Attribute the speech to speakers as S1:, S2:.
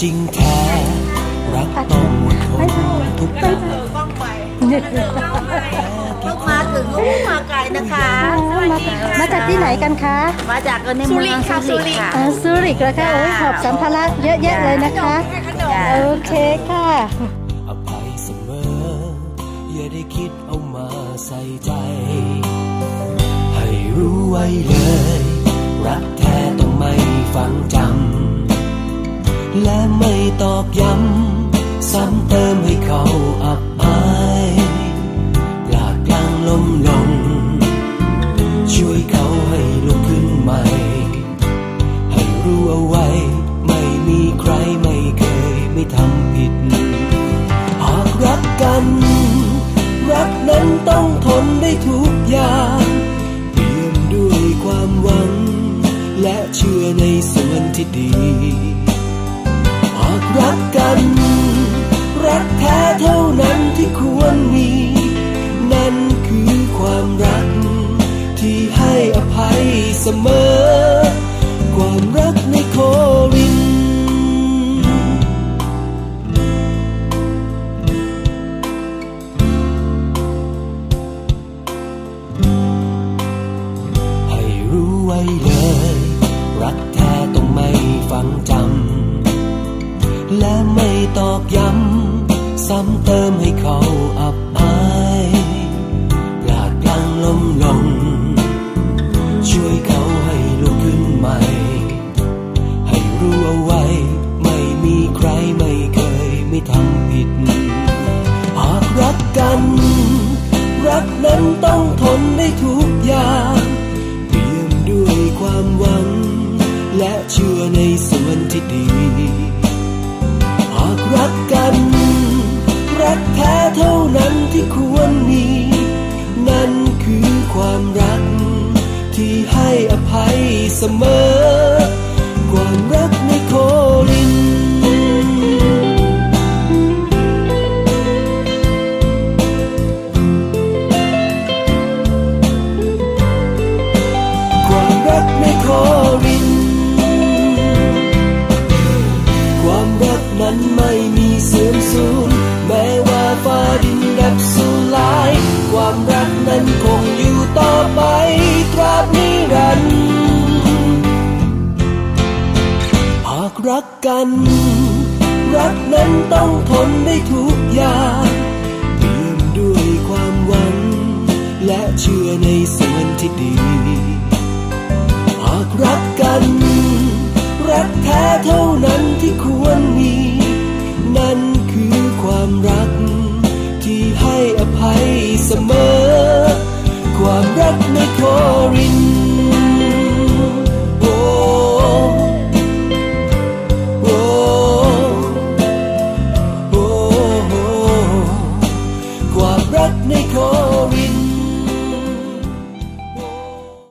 S1: จริงแท้รักต้องอดทนทุกอย่าง
S2: ต้องมาถึงโอ้มาไกลนะคะ
S3: มามาจากที่ไหนกันคะ
S2: มาจากในเมืองสุรินทร์ค่ะ
S3: อ่าซูริกแล้วค่ะโอ้ยหอบสัมภาระเยอะแยะเลยนะคะ
S2: จ้ะ
S3: โอเคค่ะ
S1: อภัยเสมออย่าได้คิดเอามาใส่ใจ ให้รู้ไว้เลย รักแท้ต้องไม่ฟังจำ และไม่ตอกย้ำ ซ้ำเติมให้เขาอับอายหลากลางลมลง ช่วยเขาให้ลุกขึ้นใหม่ ให้รู้เอาไว้ ไม่มีใครไม่เคยไม่ทำผิด หากรักกัน รักนั้นต้องทนได้ทุกอย่างเปี่ยมด้วยความหวัง และเชื่อในส่วนที่ดี รักกัน รักแท้เท่านั้นที่ควรมี นั่นคือความรัก ที่ให้อภัยเสมอ ความรักในโครินให้รู้ไว้เลย รักแท้ต้องไม่ฟังจำ และไม่ตอกย้ำ ซ้ำเติมให้เขาอับอายพลาดพลังล้มลง ช่วยเขาให้ลุกขึ้นใหม่ ให้รู้เอาไว้ ไม่มีใครไม่เคยไม่ทำผิด หากรักกัน รักนั้นต้องทนได้ทุกอย่างเปี่ยมด้วยความหวัง และเชื่อในส่วนที่ดี ที่ควรมี นั่นคือความรัก ที่ให้อภัยเสมอ ความรักในโคลินความรักในโครินความรักนั้นไม่มีเสื่อมสูญ ความรักนั้นคงอยู่ต่อไปตราบนิรันดร์หากรักกัน รักนั้นต้องทนได้ทุกอย่างเปี่ยมด้วยความหวัง และเชื่อในส่วนที่ดี ภัยเสมอ ความรักไม่โคริน